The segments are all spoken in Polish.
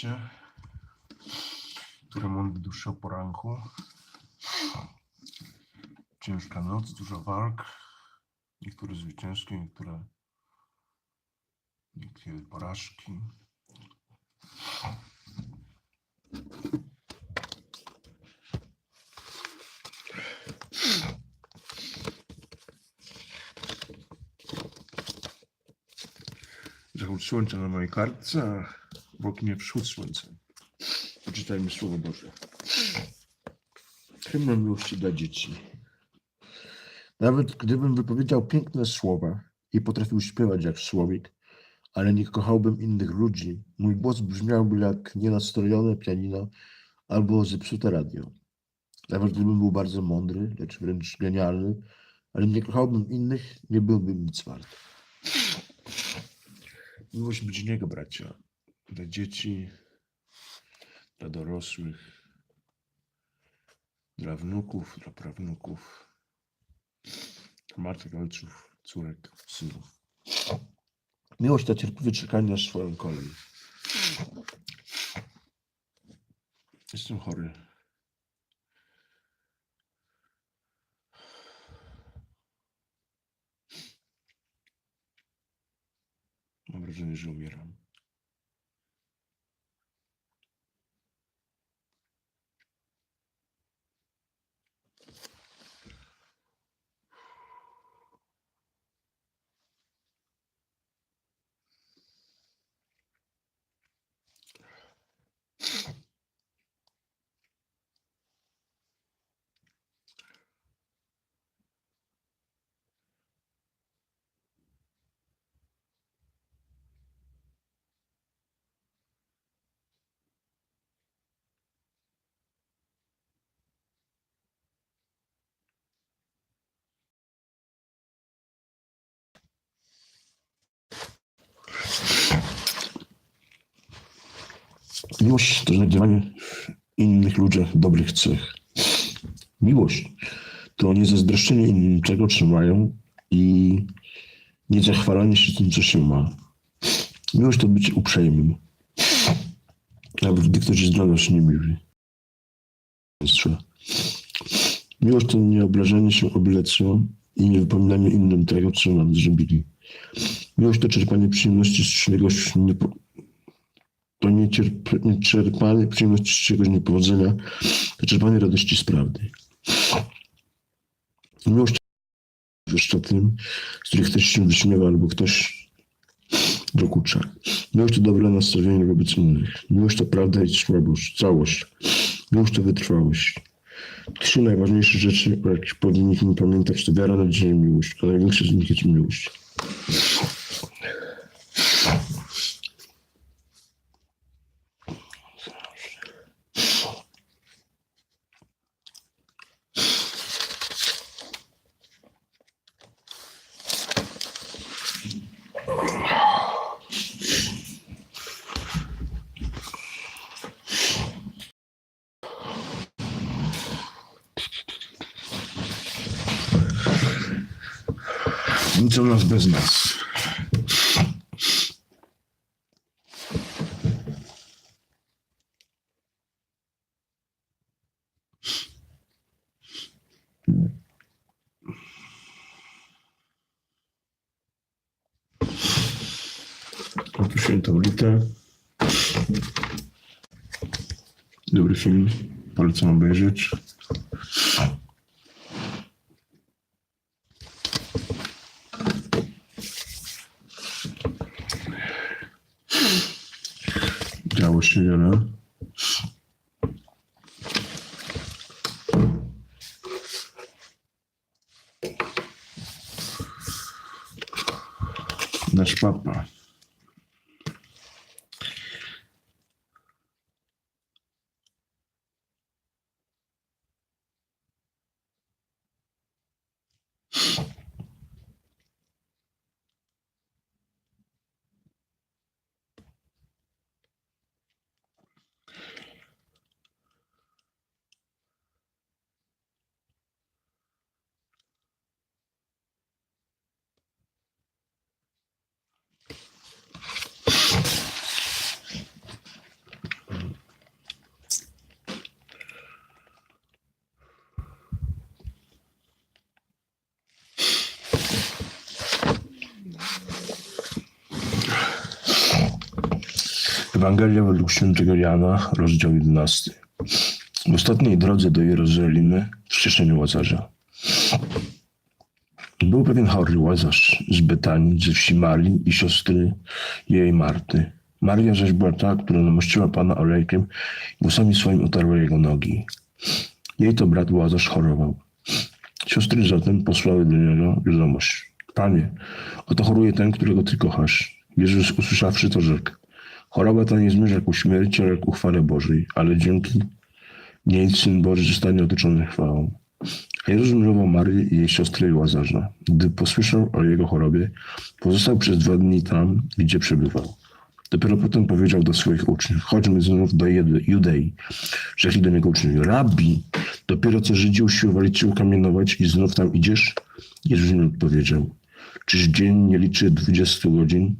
życie, które mądry duszy o poranku. Ciężka noc, dużo walk, niektóre zwycięskie, niektóre, niektóre porażki. Zachód słońca na mojej kartce, oknie wschód słońca. Poczytajmy Słowo Boże. Hymn miłości dla dzieci. Nawet gdybym wypowiedział piękne słowa i potrafił śpiewać jak słowik, ale nie kochałbym innych ludzi, mój głos brzmiałby jak nienastrojone pianino albo zepsute radio. Nawet gdybym był bardzo mądry, lecz wręcz genialny, ale nie kochałbym innych, nie byłbym nic wart. Miłość być niego, bracia. Dla dzieci, dla dorosłych, dla wnuków, dla prawnuków, dla matek, ojców, córek, synów. Miłość to cierpliwe czekanie na swoją kolej. Jestem chory. Miłość to znajdywanie w innych ludziach dobrych cech. Miłość to nie zazdroszczenie innym czego, czy mają i nie zachwalanie się tym, co się ma. Miłość to być uprzejmym. Nawet gdy ktoś jest dla nas niemiły. Miłość to nie obrażanie się o byle co i nie wypominanie innym tego, co nam zrobili. Miłość to czerpanie przyjemności z czegoś niepo, to nie, cierp, nie czerpanie przyjemności z czegoś niepowodzenia, to czerpanie radości z prawdy. Miłość zwłaszcza tym, z których ktoś się wyśmiewa albo ktoś dokucza. Miłość to dobre nastawienie wobec innych. Miłość to prawda i słabość, całość. Miłość to wytrwałość. Trzy najważniejsze rzeczy, o jakich powinniśmy pamiętać, to wiara, nadzieja i miłość. A największa z nich jest miłość. Nic o nas bez nas. Litę. Dobry film. Polecam obejrzeć. Działo się wiele. Nasz papa. Ewangelia według świętego Jana, rozdział 11. W ostatniej drodze do Jerozolimy w ścieżeniu Łazarza. Był pewien chory Łazarz z Betanii, ze wsi Marii i siostry jej Marty. Maria zaś była ta, która namościła Pana olejkiem i włosami swoim otarła jego nogi. Jej to brat Łazarz chorował. Siostry zatem posłały do niego wiadomość. Panie, oto choruje ten, którego Ty kochasz. Jezus usłyszawszy to rzekł. Choroba ta nie zmierza ku śmierci, ale ku chwale Bożej, ale dzięki niej Syn Boży zostanie otoczony chwałą. A Jezus miłował Marię i jej siostrę i Łazarza. Gdy posłyszał o jego chorobie, pozostał przez dwa dni tam, gdzie przebywał. Dopiero potem powiedział do swoich uczniów, chodźmy znów do Jude- Judei. Rzekli do niego uczniowie, rabbi, dopiero co Żydzi usiłowali cię ukamienować i znów tam idziesz? Jezus im odpowiedział, czyż dzień nie liczy 20 godzin?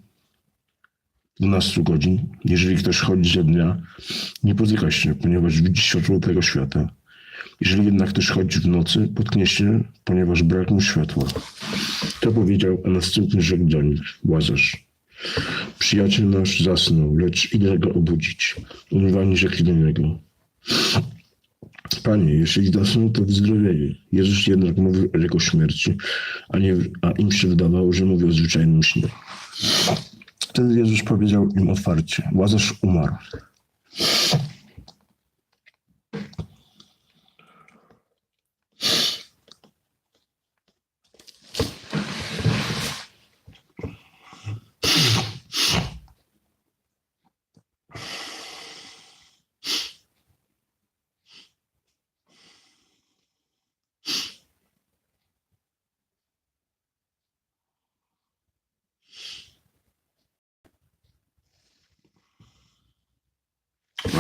12 godzin. Jeżeli ktoś chodzi ze dnia, nie potyka się, ponieważ widzi światło tego świata. Jeżeli jednak ktoś chodzi w nocy, potknie się, ponieważ brak mu światła. To powiedział, a następnie rzekł do nich, Łazarz. Przyjaciel nasz zasnął, lecz idę go obudzić. Umywani rzekli do niego. Panie, jeśli zasnął, to wyzdrowieje. Jezus jednak mówił o jego śmierci, a, nie, a im się wydawało, że mówi o zwyczajnym śnie. Wtedy Jezus powiedział im otwarcie, Łazarz umarł.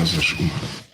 Łazarz umarł.